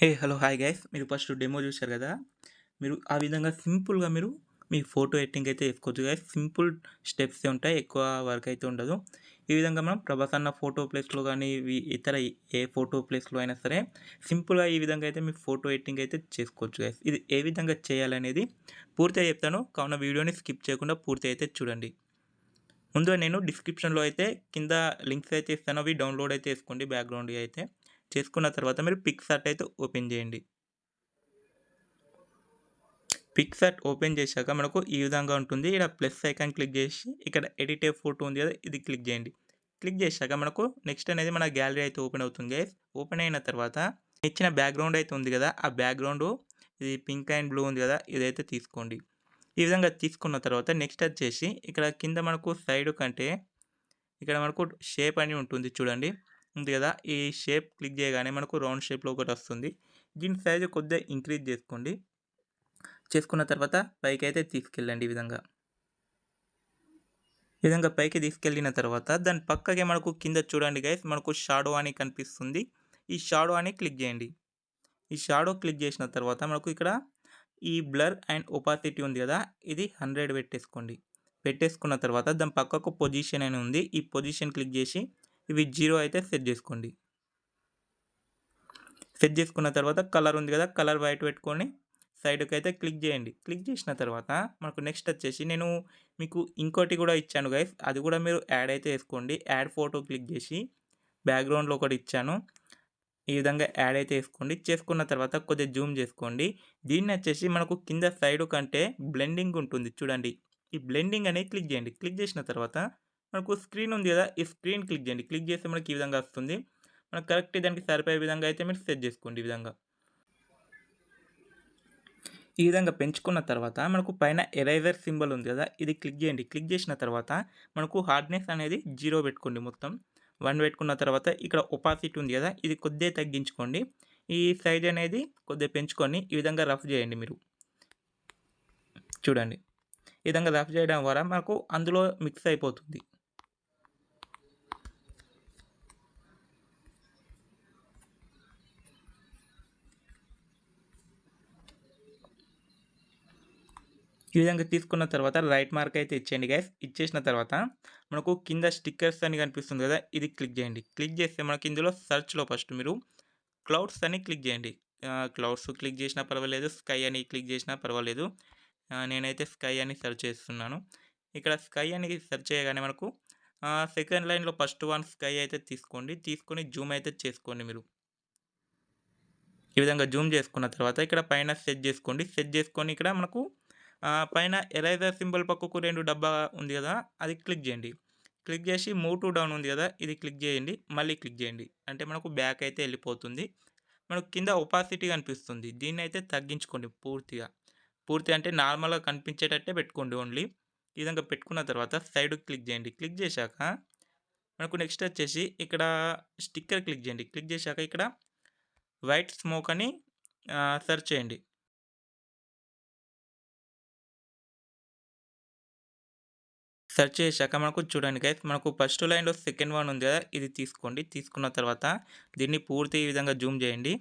హే hello hi guys మీరు first demo చూశారు కదా? మీరు ఆ విధంగా సింపుల్గా మీరు మీ ఫోటో ఎడిటింగ్ అయితే వేసుకోవచ్చు గైస్ సింపుల్ స్టెప్స్ ఉంటాయి ఎక్కువ వర్క్ అయితే ఉండదు. ఈ విధంగా మనం ప్రభాస్ అన్న ఫోటో ప్లేస్లో కానీ ఇతర ఏ ఫోటో ప్లేస్లో అయినా సరే సింపుల్గా ఈ విధంగా అయితే మీ ఫోటో ఎడిటింగ్ అయితే చేసుకోవచ్చు గైస్ ఇది ఏ విధంగా చేయాలనేది పూర్తిగా చెప్తాను. కావున వీడియోని స్కిప్ చేయకుండా పూర్తి అయితే చూడండి. ముందుగా నేను డిస్క్రిప్షన్లో అయితే కింద లింక్స్ అయితే ఇస్తాను. అవి డౌన్లోడ్ అయితే చేసుకోండి బ్యాక్గ్రౌండ్ అయితే. చేసుకున్న తర్వాత మీరు పిక్సార్ట్ అయితే ఓపెన్ చేయండి. పిక్సార్ట్ ఓపెన్ చేశాక మనకు ఈ విధంగా ఉంటుంది. ఇక్కడ ప్లస్ ఐకాన్ క్లిక్ చేసి ఇక్కడ ఎడిటే ఫోటో ఉంది కదా ఇది క్లిక్ చేయండి. క్లిక్ చేశాక మనకు నెక్స్ట్ అనేది మన గ్యాలరీ అయితే ఓపెన్ అవుతుంది ఓపెన్ అయిన తర్వాత ఇచ్చిన బ్యాక్గ్రౌండ్ అయితే ఉంది కదా ఆ బ్యాక్గ్రౌండ్ ఇది పింక్ అండ్ బ్లూ ఉంది కదా ఇదైతే తీసుకోండి. ఈ విధంగా తీసుకున్న తర్వాత నెక్స్ట్ వచ్చేసి ఇక్కడ కింద మనకు సైడ్ కంటే ఇక్కడ మనకు షేప్ అని ఉంటుంది చూడండి. ఉంది కదా ఈ షేప్ క్లిక్ చేయగానే మనకు రౌండ్ షేప్లో ఒకటి వస్తుంది. దీని సైజు కొద్దిగా ఇంక్రీజ్ చేసుకోండి. చేసుకున్న తర్వాత పైకి అయితే తీసుకెళ్ళండి ఈ విధంగా. ఈ విధంగా పైకి తీసుకెళ్ళిన తర్వాత దాని పక్కకే మనకు కింద చూడండి గైస్ మనకు షాడో అని కనిపిస్తుంది. ఈ షాడో అని క్లిక్ చేయండి. ఈ షాడో క్లిక్ చేసిన తర్వాత మనకు ఇక్కడ ఈ బ్లర్ అండ్ ఒపాసిటీ ఉంది కదా ఇది హండ్రెడ్ పెట్టేసుకోండి. పెట్టేసుకున్న తర్వాత దాని పక్కకు పొజిషన్ అని ఉంది. ఈ పొజిషన్ క్లిక్ చేసి ఇవి జీరో అయితే సెట్ చేసుకోండి. సెట్ చేసుకున్న తర్వాత కలర్ ఉంది కదా కలర్ వైట్ పెట్టుకొని సైడ్కి అయితే క్లిక్ చేయండి. క్లిక్ చేసిన తర్వాత మనకు నెక్స్ట్ వచ్చేసి నేను మీకు ఇంకోటి కూడా ఇచ్చాను గైస్ అది కూడా మీరు యాడ్ అయితే వేసుకోండి. యాడ్ ఫోటో క్లిక్ చేసి బ్యాక్గ్రౌండ్లో ఒకటి ఇచ్చాను. ఈ విధంగా యాడ్ అయితే వేసుకోండి. చేసుకున్న తర్వాత కొద్దిగా జూమ్ చేసుకోండి. దీన్ని వచ్చేసి మనకు కింద సైడ్ కంటే బ్లెండింగ్ ఉంటుంది చూడండి. ఈ బ్లెండింగ్ అనేది క్లిక్ చేయండి. క్లిక్ చేసిన తర్వాత మనకు స్క్రీన్ ఉంది కదా ఈ స్క్రీన్ క్లిక్ చేయండి. క్లిక్ చేస్తే మనకి ఈ విధంగా వస్తుంది. మనకు కరెక్ట్ దానికి సరిపోయే విధంగా అయితే మీరు సెట్ చేసుకోండి ఈ విధంగా. ఈ విధంగా పెంచుకున్న తర్వాత మనకు పైన ఎరైజర్ సింబల్ ఉంది కదా ఇది క్లిక్ చేయండి. క్లిక్ చేసిన తర్వాత మనకు హార్డ్నెస్ అనేది జీరో పెట్టుకోండి మొత్తం. వన్ పెట్టుకున్న తర్వాత ఇక్కడ ఒపాసిటీ ఉంది కదా ఇది కొద్దిగా తగ్గించుకోండి. ఈ సైజ్ అనేది కొద్దిగా పెంచుకొని ఈ విధంగా రఫ్ చేయండి మీరు. చూడండి. ఈ విధంగా రఫ్ చేయడం ద్వారా మనకు అందులో మిక్స్ అయిపోతుంది. ఈ విధంగా తీసుకున్న తర్వాత రైట్ మార్క్ అయితే ఇచ్చేయండి గైస్ ఇచ్చేసిన తర్వాత మనకు కింద స్టిక్కర్స్ అని కనిపిస్తుంది కదా ఇది క్లిక్ చేయండి. క్లిక్ చేస్తే మనకి ఇందులో సెర్చ్లో ఫస్ట్ మీరు క్లౌడ్స్ అని క్లిక్ చేయండి. క్లౌడ్స్ క్లిక్ చేసినా పర్వాలేదు స్కై అని క్లిక్ చేసినా పర్వాలేదు. నేనైతే స్కై అని సెర్చ్ చేస్తున్నాను. ఇక్కడ స్కై అని సెర్చ్ చేయగానే మనకు సెకండ్ లైన్లో ఫస్ట్ వన్ స్కై అయితే తీసుకోండి. తీసుకొని జూమ్ అయితే చేసుకోండి మీరు. ఈ విధంగా జూమ్ చేసుకున్న తర్వాత ఇక్కడ పైన సెట్ చేసుకోండి. సెట్ చేసుకొని ఇక్కడ మనకు పైన ఎరైజర్ సింబల్ పక్కకు రెండు డబ్బా ఉంది కదా అది క్లిక్ చేయండి. క్లిక్ చేసి మూవ్ టు డౌన్ ఉంది కదా ఇది క్లిక్ చేయండి మళ్ళీ క్లిక్ చేయండి. అంటే మనకు బ్యాక్ అయితే వెళ్ళిపోతుంది. మనకు కింద ఒపాసిటీ కనిపిస్తుంది. దీన్ని అయితే తగ్గించుకోండి పూర్తిగా. పూర్తి అంటే నార్మల్గా కనిపించేటట్టే పెట్టుకోండి ఓన్లీ. ఈ విధంగా పెట్టుకున్న తర్వాత సైడ్ క్లిక్ చేయండి. క్లిక్ చేశాక మనకు నెక్స్ట్ వచ్చేసి ఇక్కడ స్టిక్కర్ క్లిక్ చేయండి. క్లిక్ చేశాక ఇక్కడ వైట్ స్మోక్ అని సెర్చ్ చేయండి. సెర్చ్ చేశాక మనకు చూడండి గైస్ మనకు ఫస్ట్ లైన్లో సెకండ్ వన్ ఉంది కదా ఇది తీసుకోండి. తీసుకున్న తర్వాత దీన్ని పూర్తి ఈ విధంగా జూమ్ చేయండి.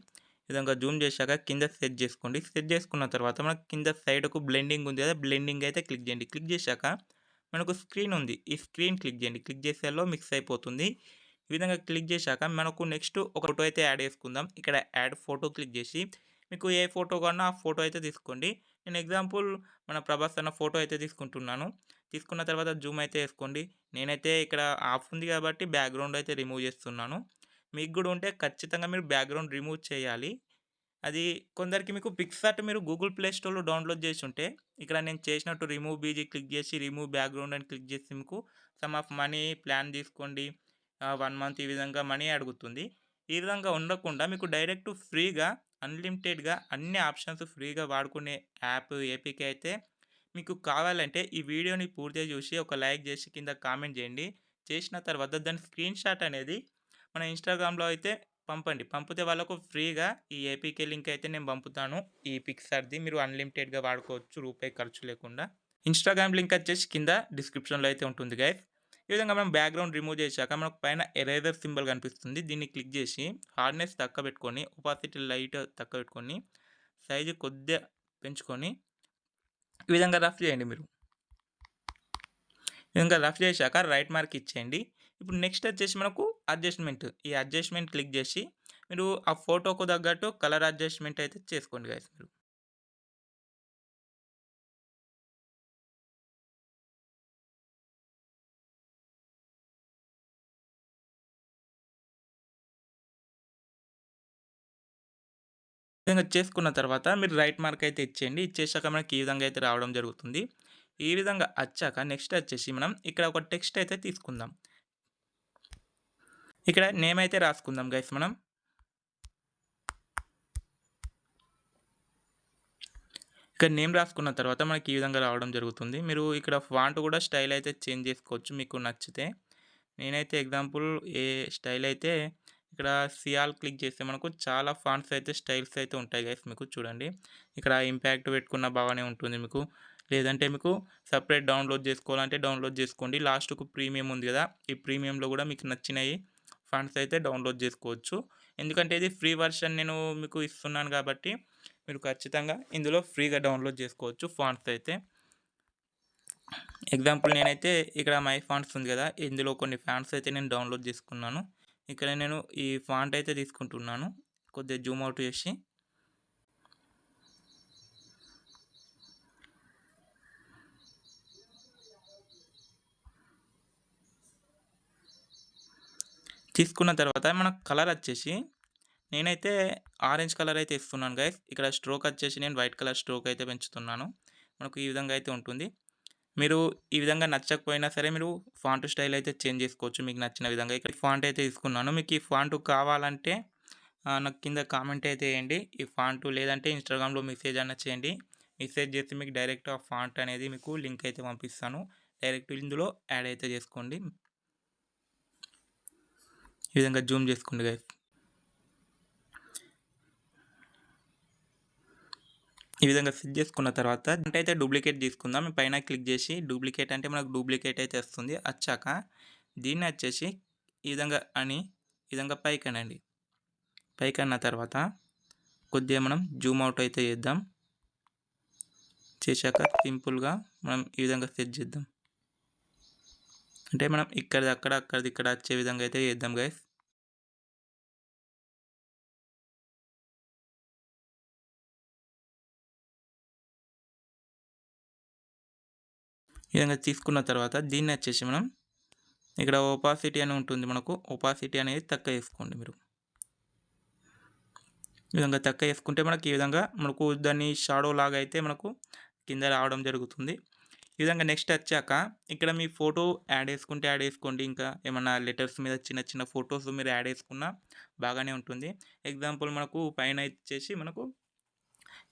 ఈ విధంగా జూమ్ చేశాక కింద సెట్ చేసుకోండి. సెట్ చేసుకున్న తర్వాత మనకు కింద సైడ్కు బ్లెండింగ్ ఉంది కదా బ్లెండింగ్ అయితే క్లిక్ చేయండి. క్లిక్ చేశాక మనకు స్క్రీన్ ఉంది. ఈ స్క్రీన్ క్లిక్ చేయండి. క్లిక్ చేసేలో మిక్స్ అయిపోతుంది. ఈ విధంగా క్లిక్ చేశాక మనకు నెక్స్ట్ ఒక ఫోటో అయితే యాడ్ చేసుకుందాం. ఇక్కడ యాడ్ ఫోటో క్లిక్ చేసి మీకు ఏ ఫోటో కన్నా ఆ ఫోటో అయితే తీసుకోండి. నేను ఎగ్జాంపుల్ మన ప్రభాస్ అన్న ఫోటో అయితే తీసుకుంటున్నాను. తీసుకున్న తర్వాత జూమ్ అయితే వేసుకోండి. నేనైతే ఇక్కడ ఆఫ్ ఉంది కాబట్టి బ్యాక్గ్రౌండ్ అయితే రిమూవ్ చేస్తున్నాను. మీకు కూడా ఉంటే ఖచ్చితంగా మీరు బ్యాక్గ్రౌండ్ రిమూవ్ చేయాలి. అది కొందరికి మీకు పిక్సార్ట్ మీరు గూగుల్ ప్లే స్టోర్లో డౌన్లోడ్ చేసి ఉంటే ఇక్కడ నేను చేసినట్టు రిమూవ్ బీజీ క్లిక్ చేసి రిమూవ్ బ్యాక్గ్రౌండ్ అని క్లిక్ చేసి మీకు సమ్ ఆఫ్ మనీ ప్లాన్ తీసుకోండి. వన్ మంత్ ఈ విధంగా మనీ అడుగుతుంది. ఈ విధంగా ఉండకుండా మీకు డైరెక్ట్ ఫ్రీగా అన్లిమిటెడ్గా అన్ని ఆప్షన్స్ ఫ్రీగా వాడుకునే యాప్ ఏపీకే అయితే మీకు కావాలంటే ఈ వీడియోని పూర్తిగా చూసి ఒక లైక్ చేసి కింద కామెంట్ చేయండి. చేసిన తర్వాత దాని స్క్రీన్ షాట్ అనేది మన ఇన్స్టాగ్రామ్లో అయితే పంపండి. పంపితే వాళ్ళకు ఫ్రీగా ఈ ఏపీకే లింక్ అయితే నేను పంపుతాను. ఈ పిక్సార్ది మీరు అన్లిమిటెడ్గా వాడుకోవచ్చు రూపాయి ఖర్చు లేకుండా. ఇన్స్టాగ్రామ్ లింక్ వచ్చేసి కింద డిస్క్రిప్షన్లో అయితే ఉంటుంది గైస్. ఈ విధంగా మనం బ్యాక్గ్రౌండ్ రిమూవ్ చేశాక మనకు పైన ఎరేజర్ సింబల్ కనిపిస్తుంది. దీన్ని క్లిక్ చేసి హార్డ్నెస్ తక్కువ పెట్టుకొని ఒపాసిటీ లైట్ తక్కువ పెట్టుకొని సైజు కొద్దిగా పెంచుకొని ఈ విధంగా రఫ్ చేయండి మీరు. ఈ విధంగా రఫ్ చేశాక రైట్ మార్క్ ఇచ్చేయండి. ఇప్పుడు నెక్స్ట్ వచ్చేసి మనకు అడ్జస్ట్మెంట్ ఈ అడ్జస్ట్మెంట్ క్లిక్ చేసి మీరు ఆ ఫోటోకు తగ్గట్టు కలర్ అడ్జస్ట్మెంట్ అయితే చేసుకోండి గైస్ మీరు. విధంగా చేసుకున్న తర్వాత మీరు రైట్ మార్క్ అయితే ఇచ్చేయండి. ఇచ్చేసాక మనకి ఈ విధంగా అయితే రావడం జరుగుతుంది. ఈ విధంగా వచ్చాక నెక్స్ట్ వచ్చేసి మనం ఇక్కడ ఒక టెక్స్ట్ అయితే తీసుకుందాం. ఇక్కడ నేమ్ అయితే రాసుకుందాం గైస్ మనం. ఇక్కడ నేమ్ రాసుకున్న తర్వాత మనకి ఈ విధంగా రావడం జరుగుతుంది. మీరు ఇక్కడ ఫాంట్ కూడా స్టైల్ అయితే చేంజ్ చేసుకోవచ్చు మీకు నచ్చితే. నేనైతే ఎగ్జాంపుల్ ఏ స్టైల్ అయితే ఇక్కడ సియాల్ క్లిక్ చేస్తే మనకు చాలా ఫాంట్స్ అయితే స్టైల్స్ అయితే ఉంటాయి గైస్ మీకు చూడండి. ఇక్కడ ఇంపాక్ట్ పెట్టుకున్న బాగానే ఉంటుంది మీకు. లేదంటే మీకు సపరేట్ డౌన్లోడ్ చేసుకోవాలంటే డౌన్లోడ్ చేసుకోండి. లాస్ట్కు ప్రీమియం ఉంది కదా ఈ ప్రీమియంలో కూడా మీకు నచ్చినవి ఫండ్స్ అయితే డౌన్లోడ్ చేసుకోవచ్చు. ఎందుకంటే ఇది ఫ్రీ వర్షన్ నేను మీకు ఇస్తున్నాను కాబట్టి మీరు ఖచ్చితంగా ఇందులో ఫ్రీగా డౌన్లోడ్ చేసుకోవచ్చు ఫాంట్స్ అయితే. ఎగ్జాంపుల్ నేనైతే ఇక్కడ మై ఫాంట్స్ ఉంది కదా ఇందులో కొన్ని ఫ్యాన్స్ అయితే నేను డౌన్లోడ్ చేసుకున్నాను. ఇక్కడ నేను ఈ ఫాంట్ అయితే తీసుకుంటున్నాను. కొద్దిగా జూమ్ అవుట్ చేసి. తీసుకున్న తర్వాత మనకు కలర్ వచ్చేసి నేనైతే ఆరెంజ్ కలర్ అయితే ఇస్తున్నాను గైస్ ఇక్కడ స్ట్రోక్ వచ్చేసి నేను వైట్ కలర్ స్ట్రోక్ అయితే పెంచుతున్నాను. మనకు ఈ విధంగా అయితే ఉంటుంది. మీరు ఈ విధంగా నచ్చకపోయినా సరే మీరు ఫాంట్ స్టైల్ అయితే చేంజ్ చేసుకోవచ్చు. మీకు నచ్చిన విధంగా ఇక్కడ ఫాంట్ అయితే తీసుకున్నాను. మీకు ఈ ఫాంట్ కావాలంటే నాకు కింద కామెంట్ అయితే వేయండి. ఈ ఫాంట్ లేదంటే ఇన్స్టాగ్రామ్లో మెసేజ్ అన్న చేయండి. మెసేజ్ చేసి మీకు డైరెక్ట్ ఆ ఫాంట్ అనేది మీకు లింక్ అయితే పంపిస్తాను. డైరెక్ట్ ఇందులో యాడ్ అయితే చేసుకోండి. ఈ విధంగా జూమ్ చేసుకోండి గైస్ ఈ విధంగా సెట్ చేసుకున్న తర్వాత అంటే అయితే డూప్లికేట్ తీసుకుందాం. పైన క్లిక్ చేసి డూప్లికేట్ అంటే మనకు డూప్లికేట్ అయితే వస్తుంది. వచ్చాక దీన్ని వచ్చేసి ఈ విధంగా అని ఈ విధంగా పైకి అనండి పైకి అన్న తర్వాత కొద్దిగా మనం జూమ్ అవుట్ అయితే చేద్దాం. చేశాక సింపుల్గా మనం ఈ విధంగా సెట్ చేద్దాం. అంటే మనం ఇక్కడిది అక్కడ అక్కడిది ఇక్కడ వచ్చే విధంగా అయితే చేద్దాం గైస్ ఈ విధంగా తీసుకున్న తర్వాత దీన్ని వచ్చేసి మనం ఇక్కడ ఒపాసిటీ అని ఉంటుంది మనకు. ఒపాసిటీ అనేది తక్కువ వేసుకోండి మీరు. ఈ విధంగా తక్కువ వేసుకుంటే మనకి ఈ విధంగా మనకు దాన్ని షాడో లాగా అయితే మనకు కింద రావడం జరుగుతుంది. ఈ విధంగా నెక్స్ట్ వచ్చాక ఇక్కడ మీ ఫోటో యాడ్ చేసుకుంటే యాడ్ చేసుకోండి ఇంకా ఏమన్నా లెటర్స్ మీద చిన్న చిన్న ఫొటోస్ మీరు యాడ్ చేసుకున్నా బాగానే ఉంటుంది. ఎగ్జాంపుల్ మనకు పైన వచ్చేసి మనకు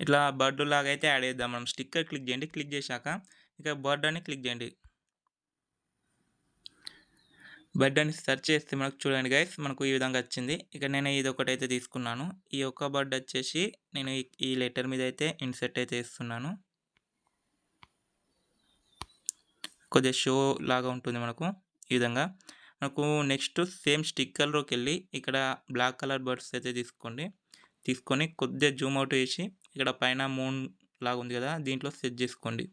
ఇట్లా బర్డ్ లాగా అయితే యాడ్ చేద్దాం. మనం స్టిక్కర్ క్లిక్ చేయండి. క్లిక్ చేశాక ఇక బర్డ్ అని క్లిక్ చేయండి. బర్డ్ అని సెర్చ్ చేస్తే మనకు చూడండి గైస్ మనకు ఈ విధంగా వచ్చింది. ఇక నేను ఇది ఒకటి అయితే తీసుకున్నాను. ఈ ఒక్క బర్డ్ వచ్చేసి నేను ఈ లెటర్ మీద అయితే ఇన్సెట్ అయితే ఇస్తున్నాను కొద్దిగా షో లాగా ఉంటుంది మనకు ఈ విధంగా. మనకు నెక్స్ట్ సేమ్ స్టిక్కర్లోకి వెళ్ళి ఇక్కడ బ్లాక్ కలర్ బర్డ్స్ అయితే తీసుకోండి. తీసుకొని కొద్దిగా జూమ్ అవుట్ చేసి ఇక్కడ పైన మూన్ లాగా ఉంది కదా దీంట్లో సెట్ చేసుకోండి.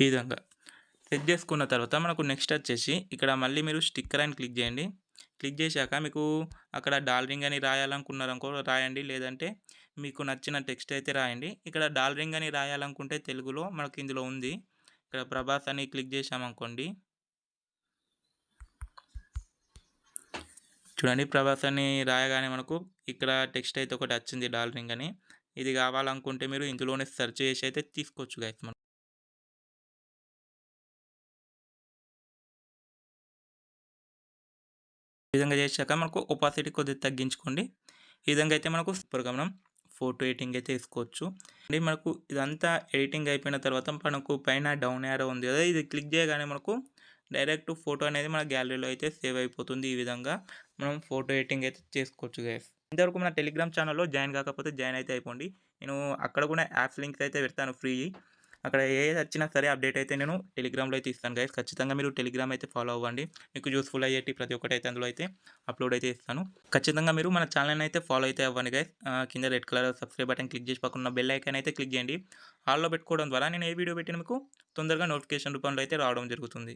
ఈ విధంగా. సెట్ చేసుకున్న తర్వాత మనకు నెక్స్ట్ వచ్చేసి ఇక్కడ మళ్ళీ మీరు స్టిక్కర్ అని క్లిక్ చేయండి. క్లిక్ చేశాక మీకు అక్కడ డాలరింగ్ అని రాయాలనుకున్నారనుకో రాయండి. లేదంటే మీకు నచ్చిన టెక్స్ట్ అయితే రాయండి. ఇక్కడ డాలరింగ్ అని రాయాలనుకుంటే తెలుగులో మనకు ఇందులో ఉంది. ఇక్కడ ప్రభాస్ అని క్లిక్ చేసామనుకోండి చూడండి ప్రభాస్ అని రాయగానే మనకు ఇక్కడ టెక్స్ట్ అయితే ఒకటి వచ్చింది డాలరింగ్ అని. ఇది కావాలనుకుంటే మీరు ఇందులోనే సెర్చ్ చేసి అయితే తీసుకోవచ్చు గైస్ మనం. చేశాక మనకు ఒపాసిటీ కొద్దిగా తగ్గించుకోండి. ఈ విధంగా అయితే మనకు సూపర్గా మనం ఫోటో ఎడిటింగ్ అయితే తీసుకోవచ్చు అంటే మనకు ఇదంతా ఎడిటింగ్ అయిపోయిన తర్వాత మనకు పైన డౌన్ యారో ఉంది. కదా ఇది క్లిక్ చేయగానే మనకు డైరెక్ట్ ఫోటో అనేది మన గ్యాలరీలో అయితే సేవ్ అయిపోతుంది ఈ విధంగా మనం ఫోటో ఎడిటింగ్ అయితే చేసుకోవచ్చు గైస్ ఇంతవరకు మన టెలిగ్రామ్ ఛానల్లో జాయిన్ కాకపోతే జాయిన్ అయితే అయిపోండి. నేను అక్కడ కూడా యాప్స్ లింక్స్ అయితే పెడతాను ఫ్రీ అక్కడ ఏది వచ్చినా సరే అప్డేట్ అయితే నేను టెలిగ్రామ్లో అయితే ఇస్తాను గైస్. ఖచ్చితంగా మీరు టెలిగ్రామ్ అయితే ఫాలో అవ్వండి. మీకు యూస్ఫుల్ అయ్యేటి ప్రతి ఒక్కటి అయితే అందులో అయితే అప్లోడ్ అయితే ఇస్తాను. ఖచ్చితంగా మీరు మన ఛానల్ అయితే ఫాలో అయితే అవ్వండి గైస్. కింద red colour subscribe button click చేసి పక్కన బెల్ ఐకాన్ అయితే క్లిక్ చేయండి. హాల్లో పెట్టుకోవడం ద్వారా నేను ఏ వీడియో పెట్టిన మీకు తొందరగా నోటిఫికేషన్ రూపంలో అయితే రావడం జరుగుతుంది.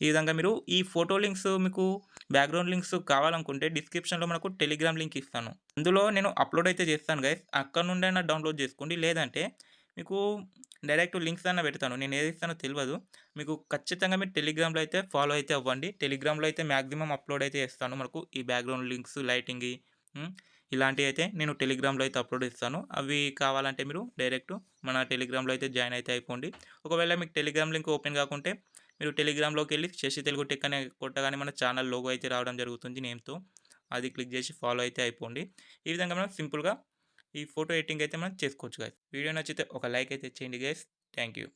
ఈ విధంగా మీరు ఈ ఫోటో లింక్స్ మీకు బ్యాక్గ్రౌండ్ లింక్స్ కావాలనుకుంటే డిస్క్రిప్షన్లో మనకు టెలిగ్రామ్ లింక్ ఇస్తాను. అందులో నేను అప్లోడ్ అయితే చేస్తాను గైస్. అక్కడ నుండి అయినా డౌన్లోడ్ చేసుకోండి. లేదంటే మీకు డైరెక్ట్ లింక్స్ అన్న పెడతాను. నేను ఏది ఇస్తానో తెలియదు మీకు ఖచ్చితంగా మీరు టెలిగ్రామ్లో అయితే ఫాలో అయితే అవ్వండి. టెలిగ్రామ్లో అయితే మ్యాక్సిమం అప్లోడ్ అయితే చేస్తాను. మనకు ఈ బ్యాక్గ్రౌండ్ లింక్స్ లైటింగ్ ఇలాంటివి అయితే నేను టెలిగ్రామ్లో అయితే అప్లోడ్ ఇస్తాను అవి కావాలంటే మీరు డైరెక్ట్ మన టెలిగ్రామ్లో అయితే జాయిన్ అయితే అయిపోండి. ఒకవేళ మీకు టెలిగ్రామ్ లింక్ ఓపెన్ కాకుంటే మీరు టెలిగ్రామ్లోకి వెళ్ళి శశి తెలుగు టెక్ అనే కొట్టగానే మన ఛానల్ లోగో అయితే రావడం జరుగుతుంది నేమ్తో. అది క్లిక్ చేసి ఫాలో అయితే అయిపోండి. ఈ విధంగా మనం సింపుల్గా ఈ ఫోటో ఎడిటింగ్ అయితే మనం చేసుకోవచ్చు గైస్ వీడియో నచ్చితే ఒక లైక్ అయితే చేయండి గైస్ థ్యాంక్ యూ